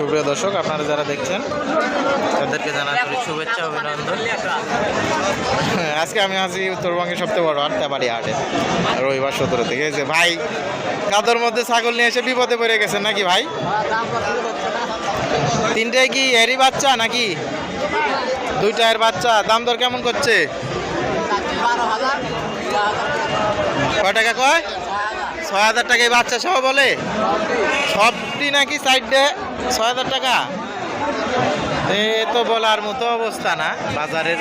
সুপ্রিয় দর্শক আপনারা যারা দেখছেন তাদেরকে জানাচ্ছি শুভেচ্ছা অভিনন্দন। আজকে আমি আছি উত্তরবঙ্গের সবচেয়ে বড় হাট তেবাড়ি হাটে রবিবার সতেরো থেকে যে ভাই কাদর মধ্যে ছাগল নিয়ে এসে বিপদে পড়ে গেছেন নাকি ভাই? তিনটায় কি এরই বাচ্চা নাকি? দুইটা এর বাচ্চা দাম দর কেমন করছে? কয় টাকা কয়? ছয় হাজার টাকা এই বাচ্চা সহ বলে? সবটি নাকি সাইডে ছয় হাজার টাকা? এ তো বলার মতো অবস্থা না, বাজারের।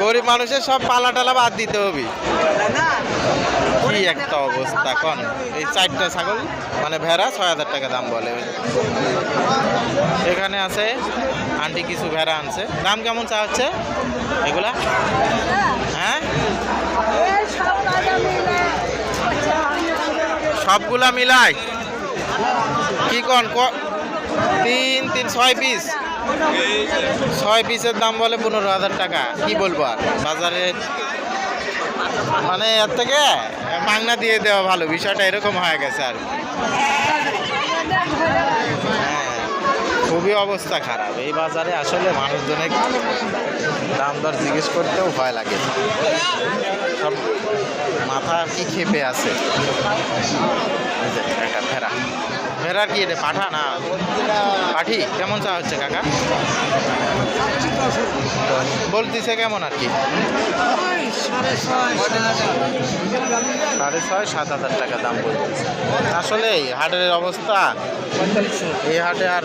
গরিব মানুষের সব পালা টালা বাদ দিতে হবে। কি একটা অবস্থা, কন? এই চারটা ছাগল মানে ভেড়া, ছয় হাজার টাকা দাম বলে। এখানে আছে, আন্টি কিছু ভেড়া আনছে। দাম কেমন চা হচ্ছে? এগুলা হ্যাঁ সবগুলা মিলাই। কি কন তিন তিন ছয় পিস? ছয় পিসের দাম বলে পনেরো হাজার টাকা। কি বলব আর? বাজারে মানে এর থেকে মাংনা দিয়ে দেওয়া ভালো। বিষয়টা এরকম হয়ে গেছে আর হ্যাঁ, খুবই অবস্থা খারাপ। এই বাজারে আসলে মানুষজনের দাম দর জিজ্ঞেস করতেও ভয় লাগে। সব মাথা আর কি খেপে আছে। একটা ভেড়া। ভেড়ার কি এটা পাঠা না? পাঠি? কেমন চা হচ্ছে কাকা? বলতেছে কেমন আর কি? সাড়ে ছয়, সাত হাজার টাকা দাম বলতেছে। আসলে হাটের অবস্থা। এই হাটে আর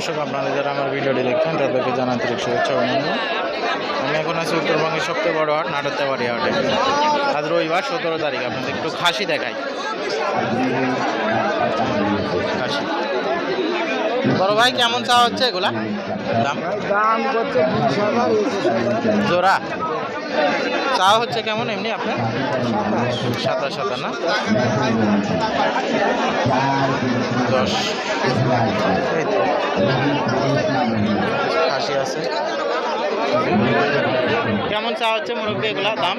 দর্শক আপনারা যারা আমার ভিডিওটি দেখছেন তাদেরকে জানাতে শুভেচ্ছা অভিনন্দন। আমি এখন আছি উত্তরবঙ্গের সবচেয়ে বড় হাট নাটকতাবাড়ি হাটে। আজ রবিবার সতেরো তারিখ। আপনাদের একটু খাসি দেখাই। খাসি। বড় ভাই কেমন চা হচ্ছে এগুলা? দাম? দাম করছে জোড়া? চা হচ্ছে কেমন এমনি আপনার? সাতা সাতা না দশ। এই তো খাসি আছে। কেমন চা হচ্ছে মুরব্বী এগুলা? দাম?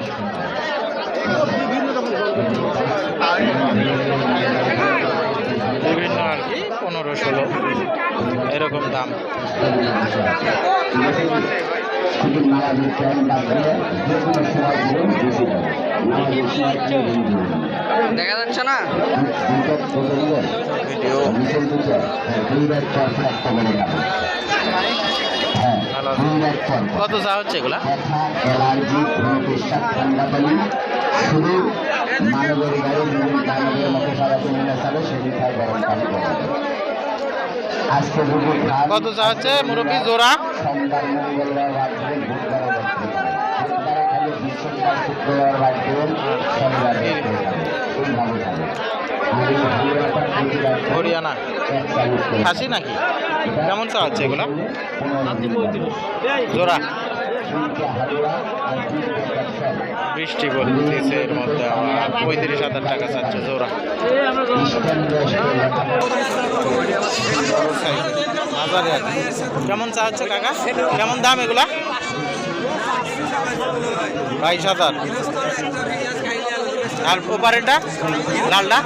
বিভিন্ন আর কি, পনেরো, ষোলো। এরকম দাম। দেখা যাচ্ছে না? ভিডিও। ভালো কত চা হচ্ছে এগুলা? শুধু মানবের গাড়ি মানবের মতো সারা চলে গরম পানি করে আজকে যদি খান কত চা হচ্ছে? মুরব্বী জোড়া? হরিয়ানা। খাসি নাকি? কেমন চা হচ্ছে এগুলা? জোড়া। বৃষ্টি বলতেছে, এর মধ্যে আমার পঁয়ত্রিশ হাজার টাকা চাচ্ছে, জোড়া। কেমন চা হচ্ছে কাকা? কেমন দাম এগুলা? বাইশ হাজার। আর ওপারেটা লালটা?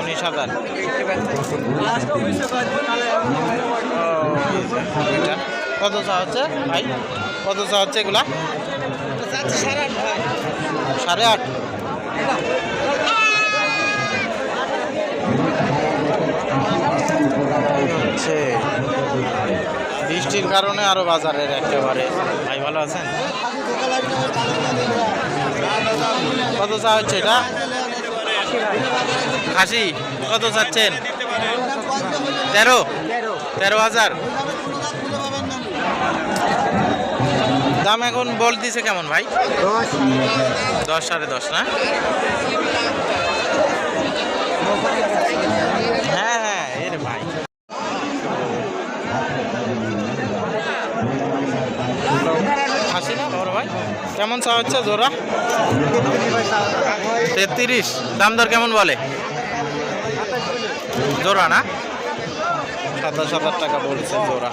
উনিশ হাজার। কত চা হচ্ছে ভাই? কত চা হচ্ছে এগুলা? সাড়ে আট। হচ্ছে বৃষ্টির কারণে আরও বাজারের একেবারে। ভাই, ভালো আছেন? কত চা হচ্ছে এটা? খাসি, কত চাচ্ছেন? তেরো? তেরো হাজার। দাম এখন বল বলতেছে কেমন ভাই? দশ সাড়ে দশ, না? হ্যাঁ হ্যাঁ এর ভাই। খাসি না বড় ভাই? কেমন চা হচ্ছে জোরা তেত্রিশ। দাম দর কেমন বলে? জোরা না? সাতাশ হাজার টাকা বলছে জোড়া।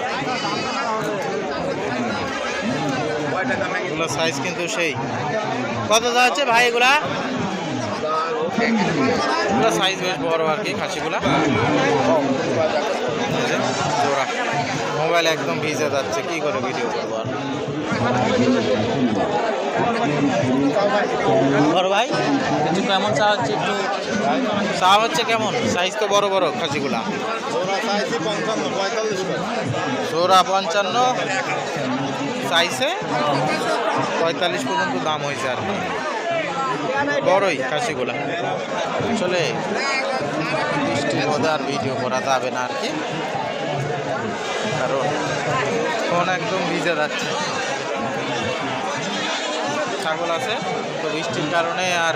এগুলো সাইজ কিন্তু সেই। কত যা হচ্ছে ভাই এগুলা? এগুলো সাইজ বেশ বড় আর কি খাসিগুলা। জোড়া। মোবাইল একদম ভিজে যাচ্ছে কি করে ভিডিও করব আর? বড় ভাই? একটু কেমন চা হচ্ছে একটু? চা হচ্ছে কেমন? সাইজ তো বড় বড় খাসিগুলা। জোড়া পঞ্চান্ন। সাইজে পঁয়তাল্লিশ পর্যন্ত দাম হয়েছে আর কি। বড়ই খাসিগুলা। আসলে আর ভিডিও করা যাবে না আর কি। কারণ ফোন একদম ভিজে যাচ্ছে। ছাগল আছে, তো বৃষ্টির কারণে আর